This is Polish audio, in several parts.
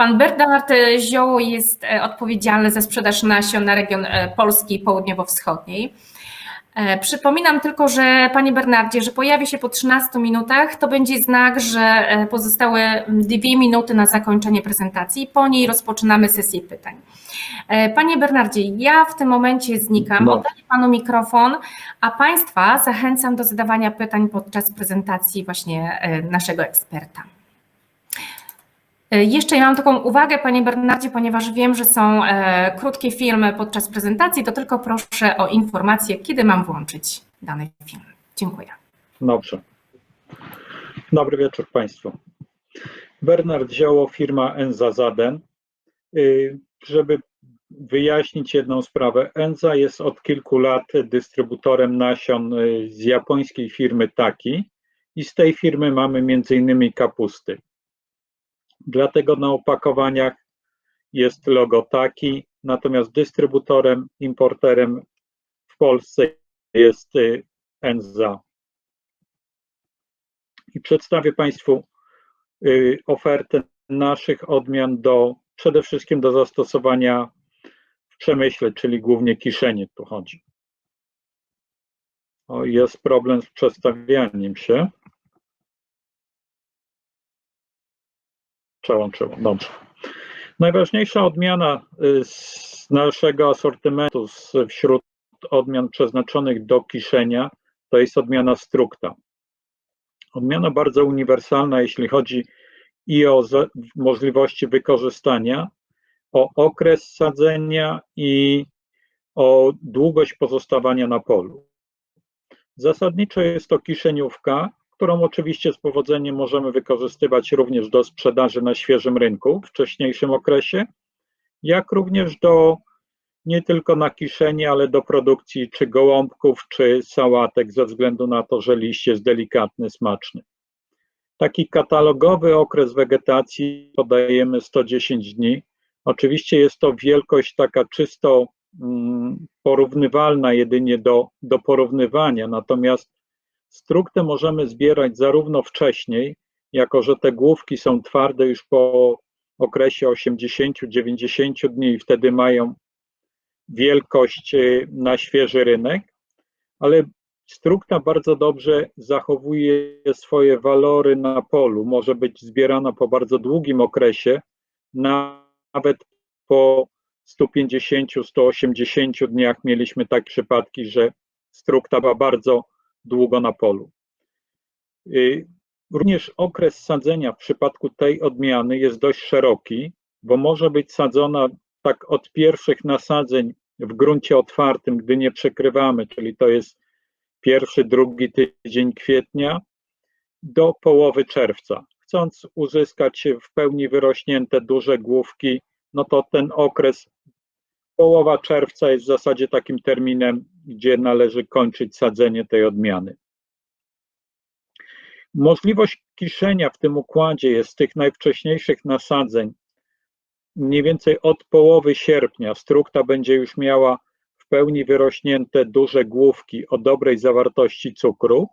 Pan Bernard Zioło jest e, odpowiedzialny za sprzedaż nasion na region e, Polski Południowo-Wschodniej. E, Przypominam tylko, że Panie Bernardzie, że pojawi się po 13 minutach, to będzie znak, że e, pozostałe dwie minuty na zakończenie prezentacji. Po niej rozpoczynamy sesję pytań. E, Panie Bernardzie, ja w tym momencie znikam, No. oddaję Panu mikrofon, a Państwa zachęcam do zadawania pytań podczas prezentacji właśnie e, naszego eksperta. E, Jeszcze ja mam taką uwagę, Panie Bernardzie, ponieważ wiem, że są e, krótkie filmy podczas prezentacji, to tylko proszę o informację, kiedy mam włączyć dany film. Dziękuję. Dobrze. Dobry wieczór Państwu. Bernard Zioło, firma Enza Zaden. Y, Żeby wyjaśnić jedną sprawę, Enza jest od kilku lat dystrybutorem nasion y, z japońskiej firmy Taki i z tej firmy mamy m.in. kapusty. Dlatego na opakowaniach jest logo Taki, natomiast dystrybutorem, importerem w Polsce jest y, Enza i przedstawię Państwu y, ofertę naszych odmian do przede wszystkim do zastosowania w przemyśle, czyli głównie kiszenie tu chodzi. O, jest problem z przestawianiem się. Przełączyło, dobrze. Najważniejsza odmiana y, z naszego asortymentu wśród odmian przeznaczonych do kiszenia to jest odmiana strukta. Odmiana bardzo uniwersalna, jeśli chodzi i o możliwości wykorzystania, o okres sadzenia i o długość pozostawania na polu. Zasadniczo jest to kiszeniówka, którą oczywiście z powodzeniem możemy wykorzystywać również do sprzedaży na świeżym rynku w wcześniejszym okresie, jak również do nie tylko na kiszenie, ale do produkcji czy gołąbków, czy sałatek, ze względu na to, że liść jest delikatny, smaczny. Taki katalogowy okres wegetacji podajemy 110 dni. Oczywiście jest to wielkość taka czysto mm, porównywalna jedynie do, do porównywania, natomiast struktę możemy zbierać zarówno wcześniej, jako że te główki są twarde już po okresie 80-90 dni i wtedy mają wielkość y, na świeży rynek, ale strukta bardzo dobrze zachowuje swoje walory na polu. Może być zbierana po bardzo długim okresie, nawet po 150-180 dniach mieliśmy takie przypadki, że strukta była bardzo długo na polu. Y, Również okres sadzenia w przypadku tej odmiany jest dość szeroki, bo może być sadzona tak od pierwszych nasadzeń w gruncie otwartym, gdy nie przekrywamy, czyli to jest pierwszy, drugi tydzień kwietnia do połowy czerwca. Chcąc uzyskać w pełni wyrośnięte duże główki, no to ten okres połowa czerwca jest w zasadzie takim terminem, gdzie należy kończyć sadzenie tej odmiany. Możliwość kiszenia w tym układzie jest tych najwcześniejszych nasadzeń mniej więcej od połowy sierpnia strukta będzie już miała w pełni wyrośnięte duże główki o dobrej zawartości cukru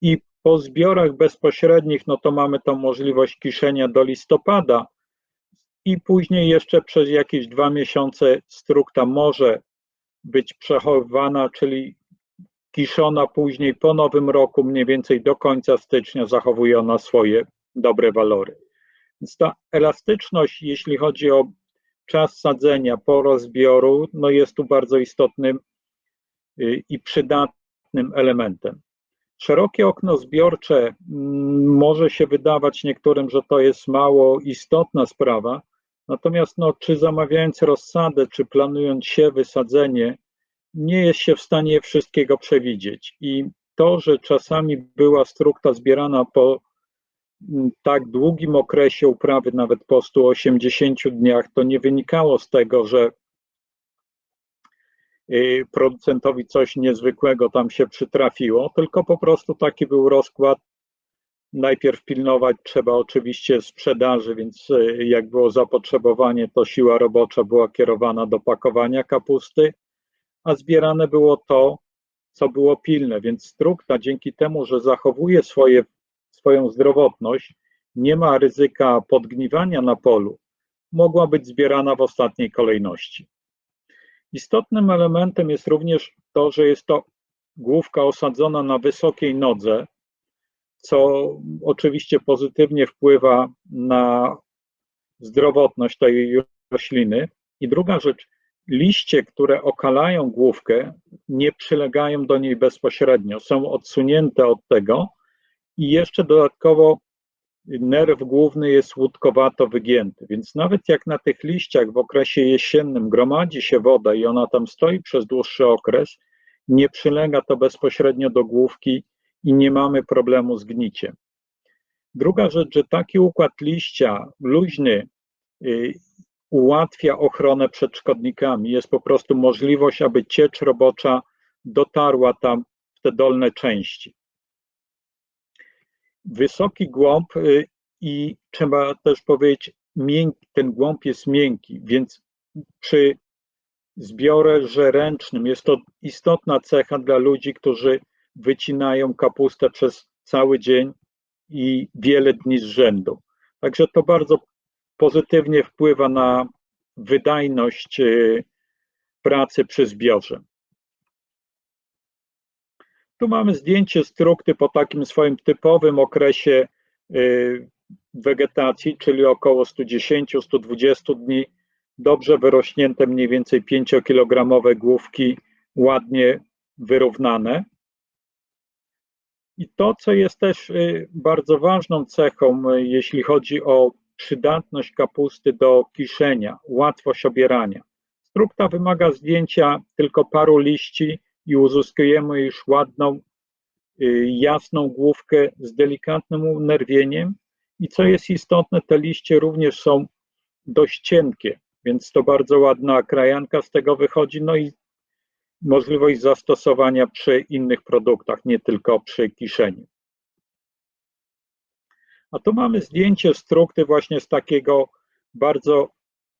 i po zbiorach bezpośrednich, no to mamy tą możliwość kiszenia do listopada i później jeszcze przez jakieś dwa miesiące strukta może być przechowywana, czyli kiszona później po nowym roku, mniej więcej do końca stycznia zachowuje ona swoje dobre walory. Więc ta elastyczność, jeśli chodzi o czas sadzenia, porę zbioru, no jest tu bardzo istotnym y, i przydatnym elementem. Szerokie okno zbiorcze mm, może się wydawać niektórym, że to jest mało istotna sprawa, natomiast no, czy zamawiając rozsadę, czy planując siewy, sadzenie, nie jest się w stanie wszystkiego przewidzieć. I to, że czasami była strukta zbierana po m, tak długim okresie uprawy, nawet po 180 dniach, to nie wynikało z tego, że y, producentowi coś niezwykłego tam się przytrafiło, tylko po prostu taki był rozkład. Najpierw pilnować trzeba oczywiście sprzedaży, więc y, jak było zapotrzebowanie, to siła robocza była kierowana do pakowania kapusty, a zbierane było to, co było pilne, więc strukta dzięki temu, że zachowuje swoje, swoją zdrowotność, nie ma ryzyka podgniwania na polu, mogła być zbierana w ostatniej kolejności. Istotnym elementem jest również to, że jest to główka osadzona na wysokiej nodze, co oczywiście pozytywnie wpływa na zdrowotność tej rośliny. I druga rzecz, liście, które okalają główkę, nie przylegają do niej bezpośrednio, są odsunięte od tego i jeszcze dodatkowo nerw główny jest łódkowato wygięty, więc nawet jak na tych liściach w okresie jesiennym gromadzi się woda i ona tam stoi przez dłuższy okres, nie przylega to bezpośrednio do główki i nie mamy problemu z gniciem. Druga rzecz, że taki układ liścia luźny y, ułatwia ochronę przed szkodnikami. Jest po prostu możliwość, aby ciecz robocza dotarła tam w te dolne części. Wysoki głąb y, i trzeba też powiedzieć, miękki, ten głąb jest miękki, więc przy zbiorze ręcznym jest to istotna cecha dla ludzi, którzy wycinają kapustę przez cały dzień i wiele dni z rzędu. Także to bardzo pozytywnie wpływa na wydajność y, pracy przy zbiorze. Tu mamy zdjęcie strukty po takim swoim typowym okresie y, wegetacji, czyli około 110-120 dni. Dobrze wyrośnięte, mniej więcej 5-kilogramowe główki, ładnie wyrównane. I to, co jest też y, bardzo ważną cechą, y, jeśli chodzi o przydatność kapusty do kiszenia, łatwość obierania. Strukta wymaga zdjęcia tylko paru liści i uzyskujemy już ładną, y, jasną główkę z delikatnym unerwieniem. I co jest istotne, te liście również są dość cienkie, więc to bardzo ładna krajanka z tego wychodzi. No i możliwość zastosowania przy innych produktach, nie tylko przy kiszeniu. A tu mamy zdjęcie strukty właśnie z takiego bardzo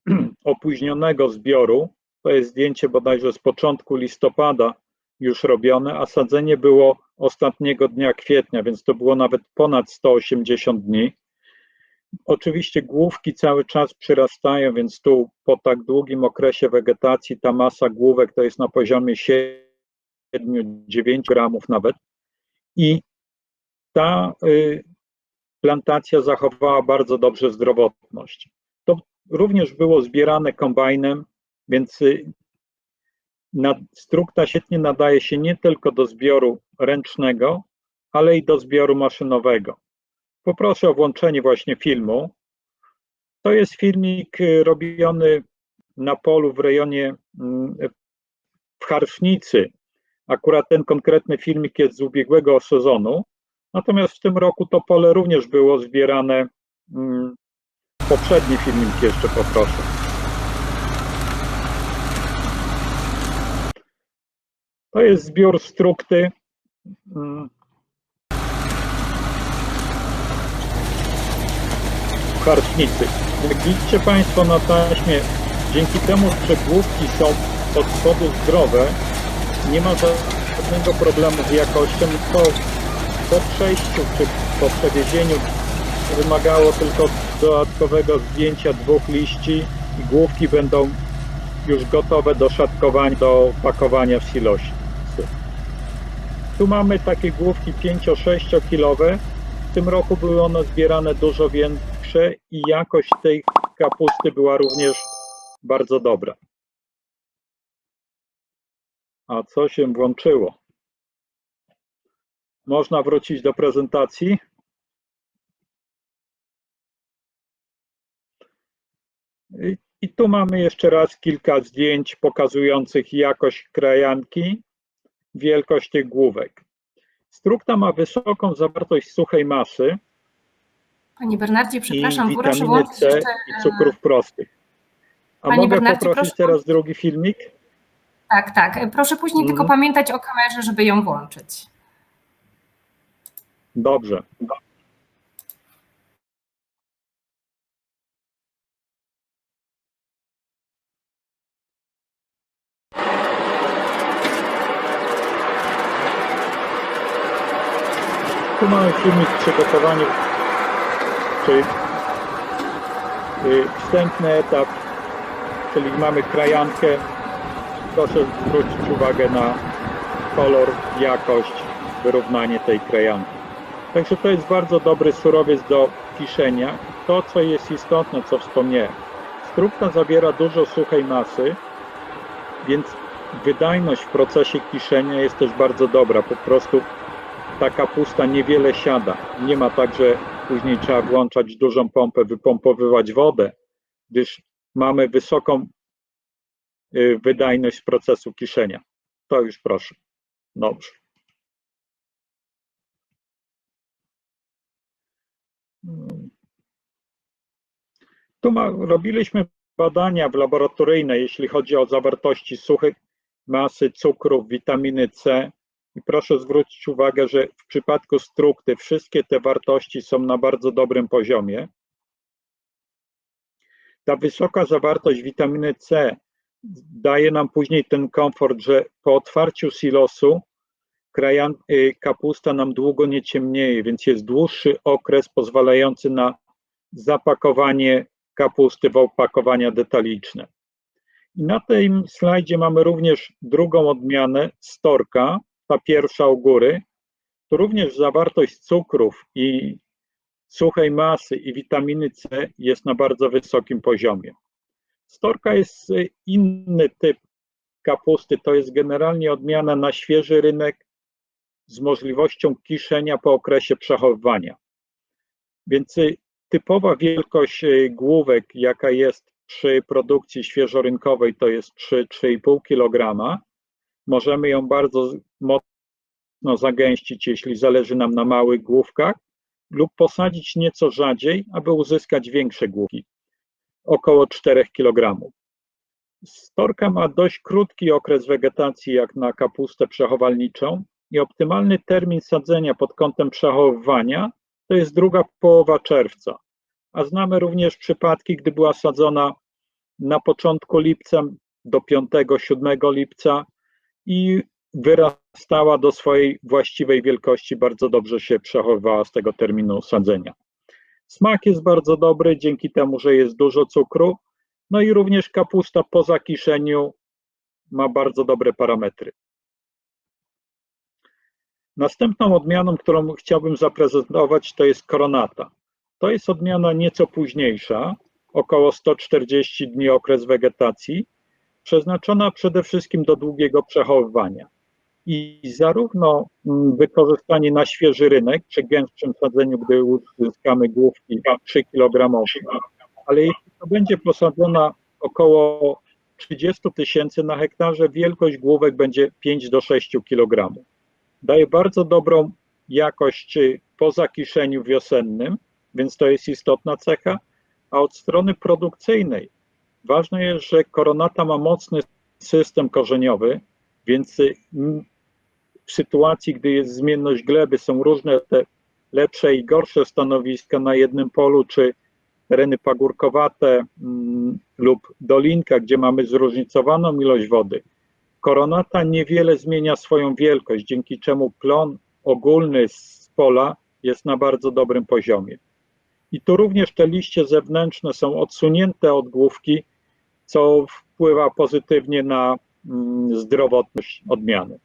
opóźnionego zbioru. To jest zdjęcie bodajże z początku listopada już robione, a sadzenie było ostatniego dnia kwietnia, więc to było nawet ponad 180 dni. Oczywiście główki cały czas przyrastają, więc tu po tak długim okresie wegetacji ta masa główek to jest na poziomie 7-9 gramów nawet. I ta y, plantacja zachowała bardzo dobrze zdrowotność. To również było zbierane kombajnem, więc y, strukta świetnie nadaje się nie tylko do zbioru ręcznego, ale i do zbioru maszynowego. Poproszę o włączenie właśnie filmu. To jest filmik y, robiony na polu w rejonie mm, w Harsznicy. Akurat ten konkretny filmik jest z ubiegłego sezonu. Natomiast w tym roku to pole również było zbierane. mm, Poprzedni filmik jeszcze poproszę. To jest zbiór strukty. W Harcznicy. Jak widzicie Państwo na taśmie, dzięki temu, że główki są od spodu zdrowe, nie ma żadnego problemu z jakością. To po przejściu czy po przewiezieniu wymagało tylko dodatkowego zdjęcia dwóch liści i główki będą już gotowe do szatkowania, do pakowania w silosie. Tu mamy takie główki 5-6 kilowe. W tym roku były one zbierane dużo i jakość tej kapusty była również bardzo dobra. A co się włączyło? Można wrócić do prezentacji. I, I tu mamy jeszcze raz kilka zdjęć pokazujących jakość krajanki, wielkość tych główek. Strukta ma wysoką zawartość suchej masy Panie Bernardzie, przepraszam, i proszę włączyć C jeszcze... i cukrów prostych. A Panie mogę Bernardzie, poprosić proszę teraz drugi filmik? Tak, tak. Proszę później tylko Mhm. pamiętać o kamerze, żeby ją włączyć. Dobrze. Tu mamy filmik w przygotowaniu, czy Wstępny etap, czyli mamy krajankę. Proszę zwrócić uwagę na kolor, jakość, wyrównanie tej krajanki. Także to jest bardzo dobry surowiec do kiszenia. To, co jest istotne, co wspomniałem, strukta zawiera dużo suchej masy, więc wydajność w procesie kiszenia jest też bardzo dobra. Po prostu ta kapusta niewiele siada. Nie ma tak, że później trzeba włączać dużą pompę, wypompowywać wodę, gdyż mamy wysoką y, wydajność procesu kiszenia. To już proszę. Dobrze. Tu ma, robiliśmy badania w laboratoryjne, jeśli chodzi o zawartości suchej masy, cukrów, witaminy C. I proszę zwrócić uwagę, że w przypadku strukty wszystkie te wartości są na bardzo dobrym poziomie. Ta wysoka zawartość witaminy C daje nam później ten komfort, że po otwarciu silosu y, kapusta nam długo nie ciemnieje, więc jest dłuższy okres pozwalający na zapakowanie kapusty w opakowania detaliczne. I na tym slajdzie mamy również drugą odmianę storka, ta pierwsza u góry. Tu również zawartość cukrów i suchej masy i witaminy C jest na bardzo wysokim poziomie. Storka jest y, inny typ kapusty, to jest generalnie odmiana na świeży rynek z możliwością kiszenia po okresie przechowywania. Więc y, typowa wielkość y, główek, jaka jest przy produkcji świeżorynkowej, to jest 3-3,5 kg. Możemy ją bardzo mocno zagęścić, jeśli zależy nam na małych główkach, lub posadzić nieco rzadziej, aby uzyskać większe główki, około 4 kg. Storka ma dość krótki okres wegetacji, jak na kapustę przechowalniczą, i optymalny termin sadzenia pod kątem przechowywania to jest druga połowa czerwca. A znamy również przypadki, gdy była sadzona na początku lipca do 5-7 lipca i wyrastała do swojej właściwej wielkości, bardzo dobrze się przechowywała z tego terminu sadzenia. Smak jest bardzo dobry dzięki temu, że jest dużo cukru, no i również kapusta po zakiszeniu ma bardzo dobre parametry. Następną odmianą, którą chciałbym zaprezentować, to jest koronata. To jest odmiana nieco późniejsza, około 140 dni okres wegetacji, przeznaczona przede wszystkim do długiego przechowywania. I zarówno mm, wykorzystanie na świeży rynek, przy gęstszym sadzeniu, gdy uzyskamy główki 3 kg, ale jeśli to będzie posadzona około 30 tysięcy na hektarze, wielkość główek będzie 5 do 6 kg. Daje bardzo dobrą jakość y, po zakiszeniu wiosennym, więc to jest istotna cecha. A od strony produkcyjnej ważne jest, że koronata ma mocny system korzeniowy, więc m, w sytuacji, gdy jest zmienność gleby, są różne te lepsze i gorsze stanowiska na jednym polu, czy tereny pagórkowate mm, lub dolinka, gdzie mamy zróżnicowaną ilość wody. Koronata niewiele zmienia swoją wielkość, dzięki czemu plon ogólny z pola jest na bardzo dobrym poziomie. I tu również te liście zewnętrzne są odsunięte od główki, co wpływa pozytywnie na mm, zdrowotność odmiany.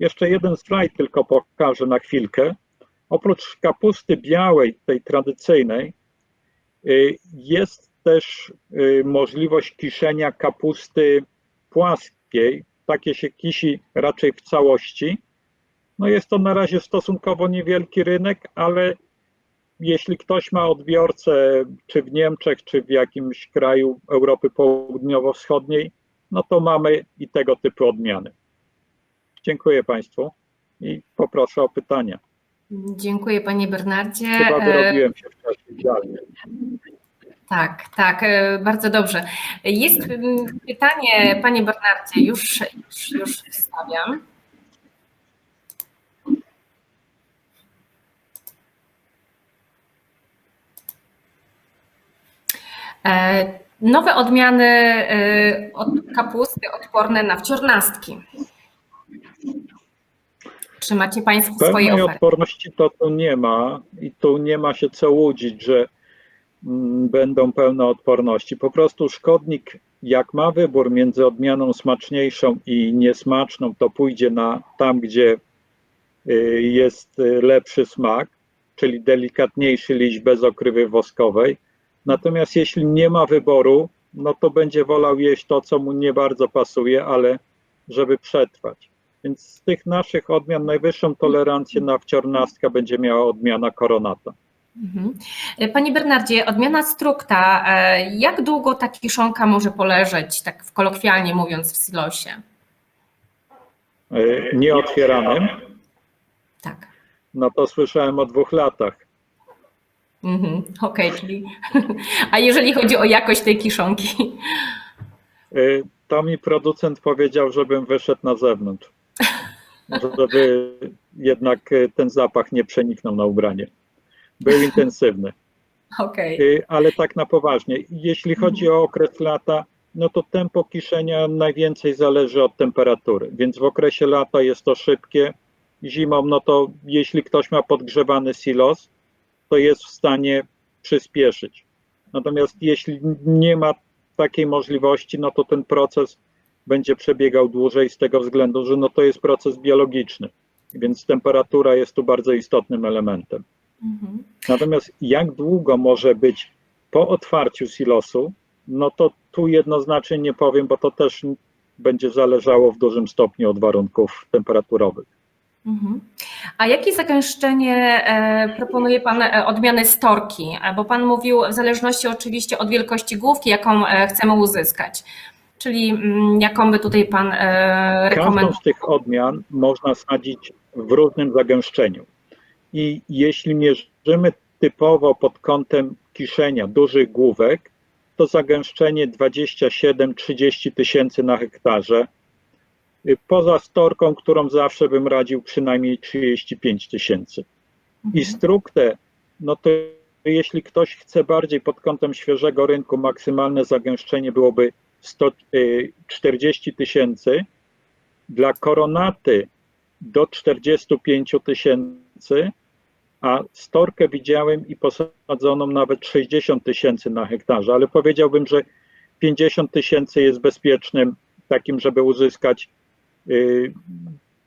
Jeszcze jeden slajd tylko pokażę na chwilkę. Oprócz kapusty białej, tej tradycyjnej, y, jest też y, możliwość kiszenia kapusty płaskiej. Takie się kisi raczej w całości. No jest to na razie stosunkowo niewielki rynek, ale jeśli ktoś ma odbiorcę, czy w Niemczech, czy w jakimś kraju Europy Południowo-Wschodniej, no to mamy i tego typu odmiany. Dziękuję Państwu i poproszę o pytania. Dziękuję Panie Bernardzie. Chyba E, wyrobiłem się w czasie idealnie. Tak, tak, e, bardzo dobrze. Jest pytanie, Panie Bernardzie, już, już, już wstawiam. E, Nowe odmiany od kapusty odporne na wciornastki. Czy macie Państwo swoje oferty? odporności to tu nie ma i tu nie ma się co łudzić, że mm, będą pełne odporności. Po prostu szkodnik, jak ma wybór między odmianą smaczniejszą i niesmaczną, to pójdzie na tam, gdzie y, jest y, lepszy smak, czyli delikatniejszy liść bez okrywy woskowej. Natomiast jeśli nie ma wyboru, no to będzie wolał jeść to, co mu nie bardzo pasuje, ale żeby przetrwać. Więc z tych naszych odmian najwyższą tolerancję na wciornastka będzie miała odmiana koronata. Mhm. E, Panie Bernardzie, odmiana strukta, e, jak długo ta kiszonka może poleżeć, tak kolokwialnie mówiąc, w silosie? Y, Nieotwieranym, Tak. no to słyszałem o dwóch latach. Mhm. Okej, czyli. A jeżeli chodzi o jakość tej kiszonki? Y, To mi producent powiedział, żebym wyszedł na zewnątrz, żeby jednak y, ten zapach nie przeniknął na ubranie. Był intensywny. Okej. Y, Ale tak na poważnie, jeśli chodzi o okres lata, no to tempo kiszenia najwięcej zależy od temperatury, więc w okresie lata jest to szybkie. Zimą, no to jeśli ktoś ma podgrzewany silos, to jest w stanie przyspieszyć. Natomiast jeśli nie ma takiej możliwości, no to ten proces będzie przebiegał dłużej z tego względu, że no to jest proces biologiczny, więc temperatura jest tu bardzo istotnym elementem. Mhm. Natomiast jak długo może być po otwarciu silosu, no to tu jednoznacznie nie powiem, bo to też będzie zależało w dużym stopniu od warunków temperaturowych. Mhm. A jakie zagęszczenie e, proponuje Pan e, odmiany storki? Bo Pan mówił w zależności oczywiście od wielkości główki, jaką e, chcemy uzyskać. Czyli mm, jaką by tutaj Pan e, Każdą rekomendował? z tych odmian można sadzić w różnym zagęszczeniu. I jeśli mierzymy typowo pod kątem kiszenia dużych główek, to zagęszczenie 27-30 tysięcy na hektarze. Y, Poza storką, którą zawsze bym radził przynajmniej 35 tysięcy. I struktę, no to jeśli ktoś chce bardziej pod kątem świeżego rynku, maksymalne zagęszczenie byłoby 140 tysięcy. Dla koronaty do 45 tysięcy, a storkę widziałem i posadzoną nawet 60 tysięcy na hektarze, ale powiedziałbym, że 50 tysięcy jest bezpiecznym, takim, żeby uzyskać y,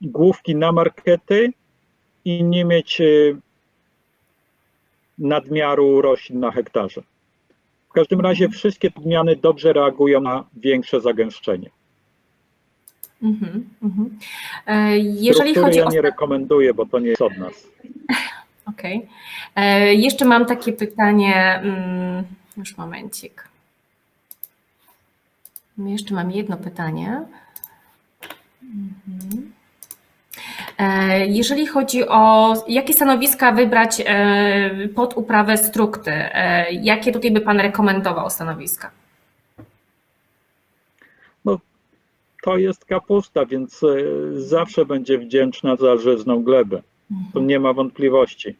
główki na markety i nie mieć y, nadmiaru roślin na hektarze. W każdym razie wszystkie odmiany dobrze reagują na większe zagęszczenie. Mhm, mhm. E, Jeżeli chodzi ja o. nie rekomenduję, bo to nie jest od nas. Okej. E, Jeszcze mam takie pytanie. mm, Już momencik. Jeszcze mam jedno pytanie. Mhm. E, Jeżeli chodzi o jakie stanowiska wybrać e, pod uprawę strukty, e, jakie tutaj by Pan rekomendował stanowiska? To jest kapusta, więc zawsze będzie wdzięczna za żyzną glebę. Tu nie ma wątpliwości.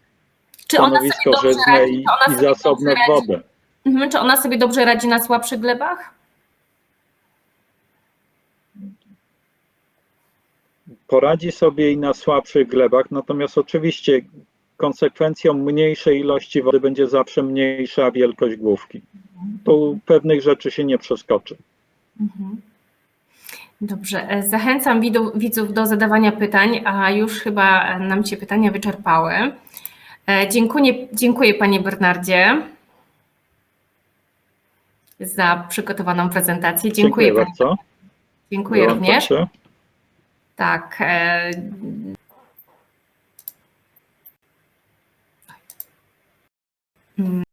Czy Stanowisko żyzne radzi? i, i zasobne w wodę. Mhm, Czy ona sobie dobrze radzi na słabszych glebach? Poradzi sobie i na słabszych glebach, natomiast oczywiście konsekwencją mniejszej ilości wody będzie zawsze mniejsza wielkość główki. Tu pewnych rzeczy się nie przeskoczy. Mhm. Dobrze, e, zachęcam widu- widzów do zadawania pytań, a już chyba nam się pytania wyczerpały. E, Dziękuję, dziękuję Panie Bernardzie za przygotowaną prezentację. Dziękuję, Dziękuję bardzo. Dziękuję również. proszę. Tak. e,